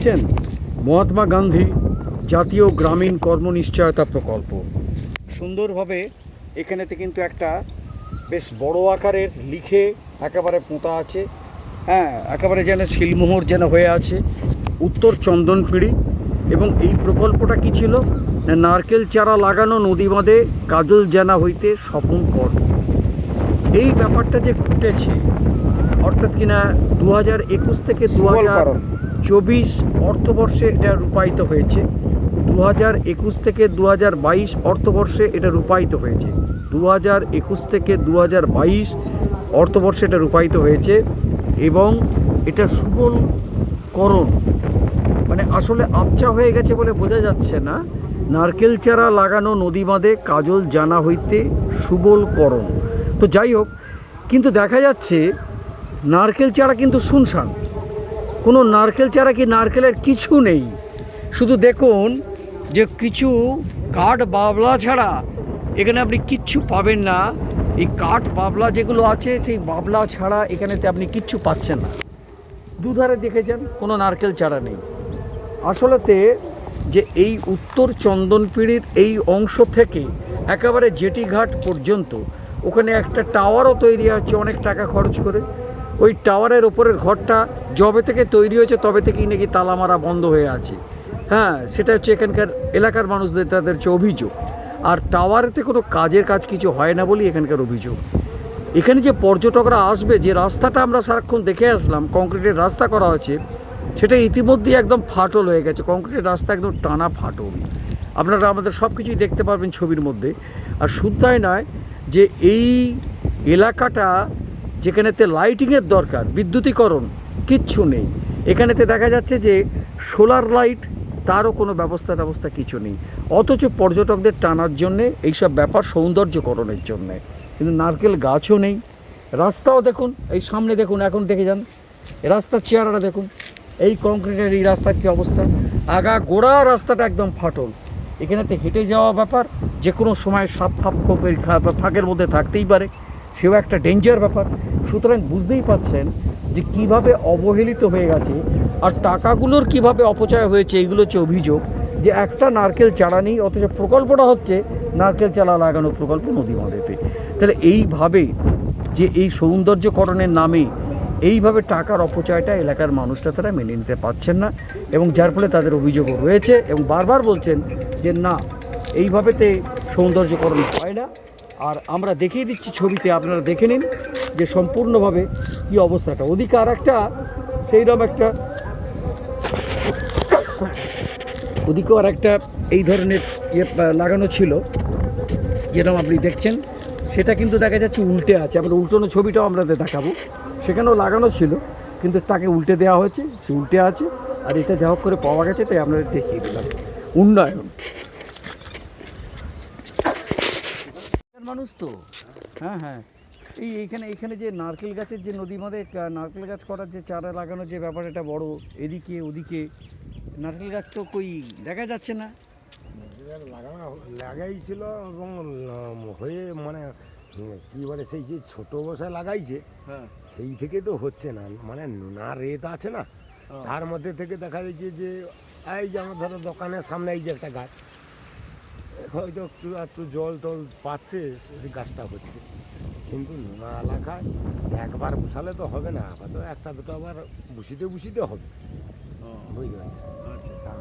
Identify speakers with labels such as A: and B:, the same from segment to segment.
A: দেখছেন? মহাত্মা গান্ধী জাতীয় গ্রামীণ কর্মনিশ্চয়তা প্রকল্প। সুন্দরভাবে এখানেতে কিন্তু একটা বেশ বড় আকারের লিখে একেবারে পোঁতা আছে। হ্যাঁ একেবারে যেন শিলমোহর যেন হয়ে আছে। উত্তর চন্দনপিড়ি এবং এই প্রকল্পটা কি ছিল? নারকেল চারা লাগানো নদী বাঁধে কাজল জানা হইতে স্বপন কর এই ব্যাপারটা যে ঘটেছে অর্থাৎ কিনা দু হাজার একুশ থেকে দু হাজার চব্বিশ অর্থবর্ষে এটা রূপায়িত হয়েছে। দু হাজার একুশ থেকে দু হাজার বাইশ অর্থবর্ষে এটা রূপায়িত হয়েছে। দু হাজার একুশ থেকে দু হাজার বাইশ অর্থবর্ষে এটা রূপায়িত হয়েছে এবং এটা সুবলকরণ। মানে আসলে আবচা হয়ে গেছে বলে বোঝা যাচ্ছে না। নারকেল চারা লাগানো নদী বাঁধে কাজল জানা হইতে সুবলকরণ। তো যাই হোক, কিন্তু দেখা যাচ্ছে নারকেল চারা কিন্তু শুনশান। কোনো নারকেল চারা কি নারকেলের কিছু নেই? শুধু দেখুন যে কিছু কাঠ বাবলা ছাড়া এখানে আপনি কিচ্ছু পাবেন না। এই কাঠ বাবলা যেগুলো আছে, সেই বাবলা ছাড়া এখানেতে আপনি কিচ্ছু পাচ্ছেন না। দুধারে দেখেছেন, কোনো নারকেল চারা নেই। আসলেতে যে এই উত্তর চন্দনপিড়ির এই অংশ থেকে একেবারে জেটিঘাট পর্যন্ত, ওখানে একটা টাওয়ারও তৈরি হচ্ছে অনেক টাকা খরচ করে। ওই টাওয়ারের ওপরের ঘরটা যবে থেকে তৈরি হয়েছে, তবে থেকেই নাকি তালা মারা বন্ধ হয়ে আছে। হ্যাঁ সেটা হচ্ছে এখানকার এলাকার মানুষদের, তাদের হচ্ছে অভিযোগ। আর টাওয়ারেতে কোনো কাজের কাজ কিছু হয় না বলেই এখানকার অভিযোগ। এখানে যে পর্যটকরা আসবে, যে রাস্তাটা আমরা সারাক্ষণ দেখে আসলাম, কংক্রিটের রাস্তা করা হয়েছে, সেটা ইতিমধ্যেই একদম ফাটল হয়ে গেছে। কংক্রিটের রাস্তা একদম টানা ফাটল। আপনারা আমাদের সব কিছুই দেখতে পারবেন ছবির মধ্যে। আর শুদ্ধাই নয় যে এই এলাকাটা যেখানেতে লাইটিংয়ের দরকার, বিদ্যুতীকরণ, কিচ্ছু নেই। এখানেতে দেখা যাচ্ছে যে সোলার লাইট, তারও কোনো ব্যবস্থা ব্যবস্থা কিছু নেই। অথচ পর্যটকদের টানার জন্যে এইসব ব্যাপার সৌন্দর্যকরণের জন্যে। কিন্তু নারকেল গাছও নেই। রাস্তাও দেখুন, এই সামনে দেখুন, এখন দেখে যান। রাস্তার চেহারাটা দেখুন। এই কংক্রিটের এই রাস্তার কী অবস্থা? আগা গোড়া রাস্তাটা একদম ফাটল। এখানেতে হেঁটে যাওয়া ব্যাপার যে কোনো সময় সাপ ফাপ খোপ ফাঁকের মধ্যে থাকতেই পারে। সেও একটা ডেঞ্জার ব্যাপার। সুতরাং বুঝতেই পাচ্ছেন যে কীভাবে অবহেলিত হয়ে গেছে আর টাকাগুলোর কীভাবে অপচয় হয়েছে এইগুলো হচ্ছে অভিযোগ যে একটা নারকেল চারা নেই, অথচ প্রকল্পটা হচ্ছে নারকেল চারা লাগানো প্রকল্প নদী বাঁধেতে। তাহলে এইভাবে যে এই সৌন্দর্যকরণের নামে এইভাবে টাকার অপচয়টা এলাকার মানুষরা তারা মেনে নিতে পারছেন না এবং যার ফলে তাদের অভিযোগও রয়েছে এবং বারবার বলছেন যে না, এইভাবেতে সৌন্দর্যকরণ হয় না। আর আমরা দেখিয়ে দিচ্ছি ছবিতে, আপনারা দেখে নিন যে সম্পূর্ণভাবে কি অবস্থাটা। ওদিকে আর একটা সেইরকম একটা ওদিকেও আর একটা এই ধরনের ইয়ে লাগানো ছিল, যেরকম আপনি দেখছেন। সেটা কিন্তু দেখা যাচ্ছে উল্টে আছে। আমরা উল্টানো ছবিটাও আমরা দেখাবো। সেখানেও লাগানো ছিল, কিন্তু তাকে উল্টে দেওয়া হয়েছে, সে উল্টে আছে, আর এটা যা করে পাওয়া গেছে, তাই আপনাদের দেখিয়ে দিলাম। উন্নয়ন। মানুষ তো। হ্যাঁ হ্যাঁ। এই এইখানে এখানে যে নারকেল গাছের যে নদী বাঁধে নারকেল গাছ করার যে চারা লাগানোর যে ব্যাপার এটা বড়। এদিকে ওদিকে। নারকেল গাছ তো কই দেখা যাচ্ছে না।
B: লাগানো লাগাইছিল এবং হয়ে মানে কি বলে সেই যে ছোট বসায় লাগাইছে
A: হ্যাঁ।
B: সেই থেকে তো হচ্ছে না। মানে নোনা রেত আছে না। তার মধ্যে থেকে দেখা যাচ্ছে যে এই যে আমার ধরো দোকানের সামনে এই যে একটা গাছ হয়তো একটু একটু জল টল পাচ্ছে সে- গাছটা হচ্ছে। কিন্তু নোনা এলাকায় একবার বসালে তো হবে না আবার তো একটা দুটো আবার বসিতে বসিতে হবে। বুঝতে পারছি
A: আচ্ছা।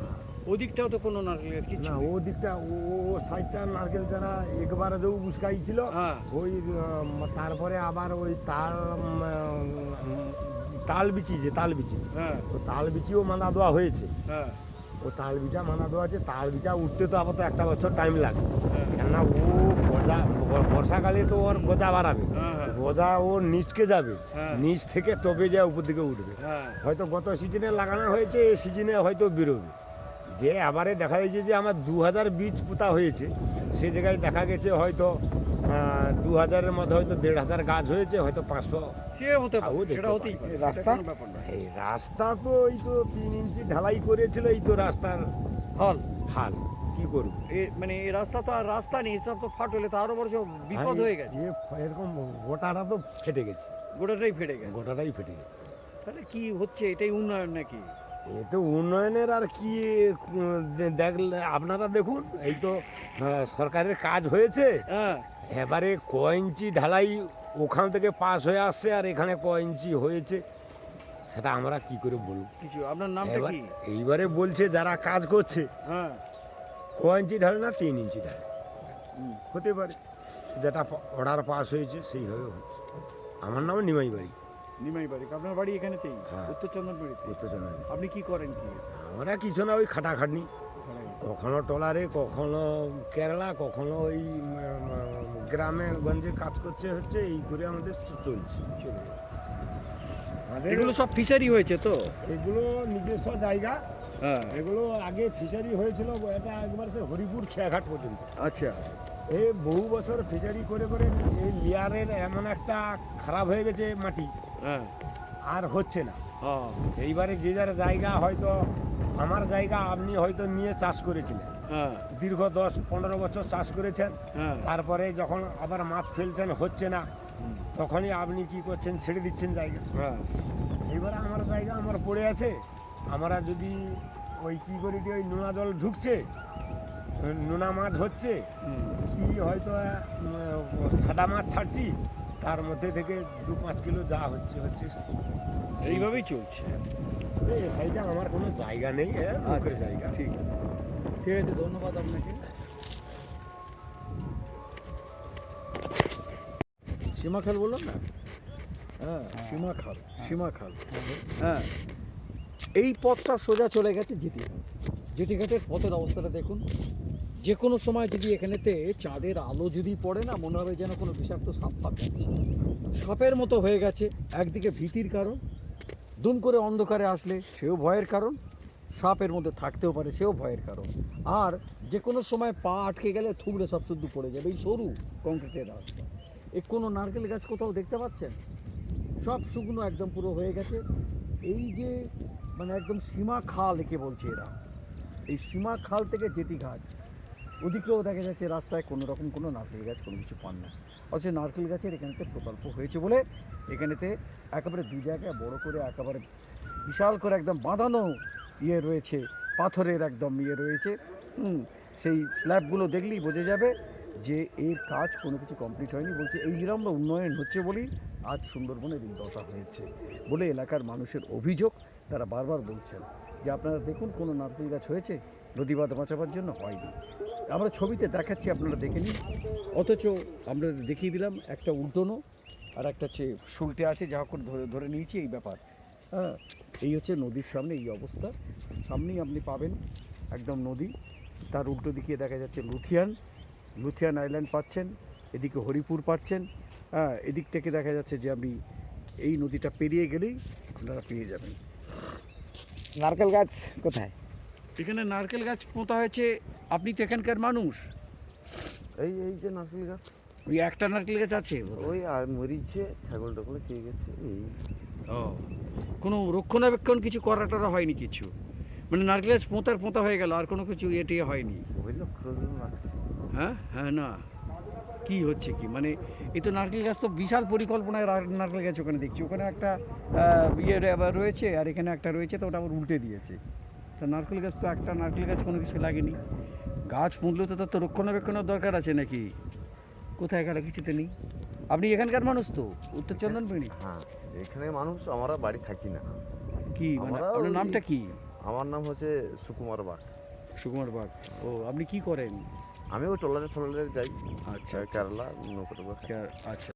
A: ওদিকটাও তো কোনো নারকেল কিছু
B: না। ও দিকটা ও সাইডটা নারকেল যারা একবার যেও বুসকাইছিল
A: হ্যাঁ।
B: ওই তারপরে আবার ওই তাল তাল বিচি যে তাল বিচি।
A: হ্যাঁ।
B: তো তাল বিচিও মানা দেওয়া হয়েছে।
A: হ্যাঁ।
B: ও তাল বিচা মানা দেওয়া আছে তাল বিচা উঠতে তো আবার তো একটা বছর টাইম লাগে।
A: হ্যাঁ।
B: কেননা ও গজা বর্ষাকালে তো ওর গজা বাড়াবে।
A: হ্যাঁ, হ্যাঁ।
B: গজা ও নিচকে যাবে। নিচ থেকে তবে যা উপর দিকে উঠবে।
A: হ্যাঁ।
B: হয়তো গত সিজনে লাগানো হয়েছে এই সিজনে হয়তো বেরোবে। যে আবারে দেখা যাচ্ছে যে আমার দু হাজার বীজ পোতা হয়েছে সে জায়গায় দেখা গেছে হয়তো দু হাজারের মধ্যে হয়তো দেড় হাজার গাছ হয়েছে হয়তো পাঁচশো। রাস্তা? এই রাস্তা তো এই তো তিন ইঞ্চি ঢালাই করেছিল এই তো রাস্তার
A: হল।
B: হাল। কি করব?
A: মানে এই রাস্তা তো আর রাস্তা নেই সব তো ফাট হলে তো আরও বড় বিপদ হয়ে গেছে।
B: এরকম গোটাটা তো ফেটে গেছে।
A: গোটাটাই ফেটে গেছে।
B: গোটাটাই ফেটে গেছে।
A: তাহলে কি হচ্ছে এটাই উন্নয়ন নাকি?
B: এ তো উন্নয়নের আর কি দেখলে আপনারা দেখুন এই তো সরকারের কাজ হয়েছে।
A: হ্যাঁ।
B: এবারে ক ইঞ্চি ঢালাই ওখান থেকে পাস হয়ে আসছে আর এখানে ক ইঞ্চি হয়েছে সেটা আমরা কি করে বলব?
A: কিছু আপনার কি?
B: এইবারে বলছে যারা কাজ করছে
A: হ্যাঁ।
B: ক ইঞ্চি ঢালে না তিন ইঞ্চি ঢালে। হতে পারে যেটা অর্ডার পাস হয়েছে সেইভাবে হচ্ছে। আমার নাম নিমাই বাড়ি।
A: নিমাই বাড়ি আপনার বাড়ি এখানেতেই?
B: হ্যাঁ।
A: উত্তর চন্দনবাড়িতে আপনি কি করেন কি?
B: আমরা কিছু না ওই খাটাখাটনি। কখনো টলারে কখনো কেরালা কখনো ওই গ্রামে গঞ্জে কাজ করছে হচ্ছে এই করে আমাদের চলছে।
A: চলে
B: আমাদের
A: এগুলো সব ফিশারি হয়েছে তো?
B: এগুলো নিজস্ব জায়গা।
A: হ্যাঁ।
B: এগুলো আগে ফিশারি হয়েছিল এটা একবার সে হরিপুর খেয়াঘাট পর্যন্ত।
A: আচ্ছা।
B: এই বহু বছর ফিশারি করে করে এই লেয়ারের এমন একটা খারাপ হয়ে গেছে মাটি। আর হচ্ছে না।
A: হ্যাঁ।
B: এইবারে যে যার জায়গা হয়তো আমার জায়গা আপনি হয়তো নিয়ে চাষ করেছিলেন।
A: হ্যাঁ।
B: দীর্ঘ দশ পনেরো বছর চাষ করেছেন।
A: হ্যাঁ।
B: তারপরে যখন আবার মাছ ফেলছেন হচ্ছে না তখনই আপনি কি করছেন ছেড়ে দিচ্ছেন জায়গা।
A: হ্যাঁ।
B: এইবারে আমার জায়গা আমার পড়ে আছে। আমরা যদি ওই কি করি ওই নোনা জল ঢুকছে নোনা মাছ হচ্ছে কি হয়তো সাদা মাছ ছাড়ছি তার মধ্যে থেকে দু পাঁচ কিলো যা হচ্ছে হচ্ছে
A: এইভাবেই চলছে।
B: এই সাইডে আমার কোনো জায়গা নেই লোকের
A: আচ্ছা,
B: জায়গা।
A: ঠিক আছে। ঠিক আছে ধন্যবাদ আপনাকে। সীমা খাল বললাম না? হ্যাঁ সীমা খাল সীমা খাল। হ্যাঁ। এই পথটা সোজা চলে গেছে জেটি জেটি ঘাটের পথের অবস্থাটা দেখুন। যে কোনো সময় যদি এখানেতে চাঁদের আলো যদি পড়ে না, মনে হবে যেন কোনো বিষাক্ত সাপ ফাপ যাচ্ছে সাপের মতো হয়ে গেছে, একদিকে ভীতির কারণ, দুম করে অন্ধকারে আসলে সেও ভয়ের কারণ, সাপের মধ্যে থাকতেও পারে সেও ভয়ের কারণ। আর যে কোনো সময় পা আটকে গেলে থুবড়ে সব শুদ্ধ পড়ে যাবে, এই সরু কংক্রিটের রাস্তা। এ কোনো নারকেল গাছ কোথাও দেখতে পাচ্ছেন? সব শুকনো একদম পুরো হয়ে গেছে। এই যে মানে একদম সীমা খাল একে বলছে এরা। এই সীমা খাল থেকে জেটি ঘাট। ওদিকেও দেখা যাচ্ছে রাস্তায় কোনো রকম কোনো নারকেল গাছ, কোনো কিছু পান না। অথচ নারকেল গাছের এখানেতে প্রকল্প হয়েছে বলে এখানেতে একেবারে দু জায়গায় বড় করে একেবারে বিশাল করে একদম বাঁধানো ইয়ে রয়েছে, পাথরের একদম ইয়ে রয়েছে। সেই স্ল্যাবগুলো দেখলেই বোঝা যাবে যে এর কাজ কোনো কিছু কমপ্লিট হয়নি বলছে। এই নিরম্ব উন্নয়ন হচ্ছে বলেই আজ সুন্দরবনের এই দশা হয়েছে বলে এলাকার মানুষের অভিযোগ। তারা বারবার বলছেন যে আপনারা দেখুন কোনো নারকেল গাছ হয়েছে? নদী বাঁধ বাঁচাবার জন্য হয়নি। আমরা ছবিতে দেখাচ্ছি, আপনারা দেখে নিন। অথচ আমরা দেখিয়ে দিলাম একটা উল্টোনো আর একটা হচ্ছে শুলটে আছে, যা করে ধরে ধরে নিয়েছি এই ব্যাপার। হ্যাঁ এই হচ্ছে নদীর সামনে এই অবস্থা। সামনেই আপনি পাবেন একদম নদী। তার উল্টো দিকে দেখা যাচ্ছে লুথিয়ান। লুথিয়ান আইল্যান্ড পাচ্ছেন, এদিকে হরিপুর পাচ্ছেন। হ্যাঁ এদিক থেকে দেখা যাচ্ছে যে আপনি এই নদীটা পেরিয়ে গেলেই আপনারা পেয়ে যাবেন।
C: নারকেল গাছ কোথায়?
A: এখানে নারকেল গাছ পোঁতা হয়েছে। আপনি তো এখানকার মানুষ।
C: এই এই যে নারকেল গাছ।
A: ওই একটা নারকেল গাছ আছে
C: ওই আর মরিছে ছাগল টাগল খেয়ে গেছে এই।
A: ও কোনো রক্ষণাবেক্ষণ কিছু করা টরা হয়নি কিছু? মানে নারকেল গাছ পোঁতার পোঁতা হয়ে গেল আর কোনো কিছু এটি হয়নি।
C: ওই রাখছে।
A: হ্যাঁ? হ্যাঁ না। কি হচ্ছে কি? মানে এই তো নারকেল গাছ তো বিশাল পরিকল্পনায় নারকেল গাছ ওখানে দেখছি। ওখানে একটা ইয়ে রয়েছে আর এখানে একটা রয়েছে তো ওটা আবার উল্টে দিয়েছে। তা নারকেল গাছ তো একটা নারকেল গাছ কোনো কিছু লাগেনি। গাছ পুঁতলে তো তার তো রক্ষণাবেক্ষণের দরকার আছে নাকি? কোথায় গেল কিছুতে নেই? আপনি এখানকার মানুষ তো উত্তর চন্দনবেড়ি
C: হ্যাঁ এখানে মানুষ আমরা বাড়ি থাকি না।
A: কি মানে আপনার নামটা কি?
C: আমার নাম হচ্ছে সুকুমার বাগ
A: সুকুমার বাগ ও আপনি কি করেন?
C: আমি ওই টলারে টলারে যাই
A: আচ্ছা
C: কেরালা নৌকো
A: আচ্ছা।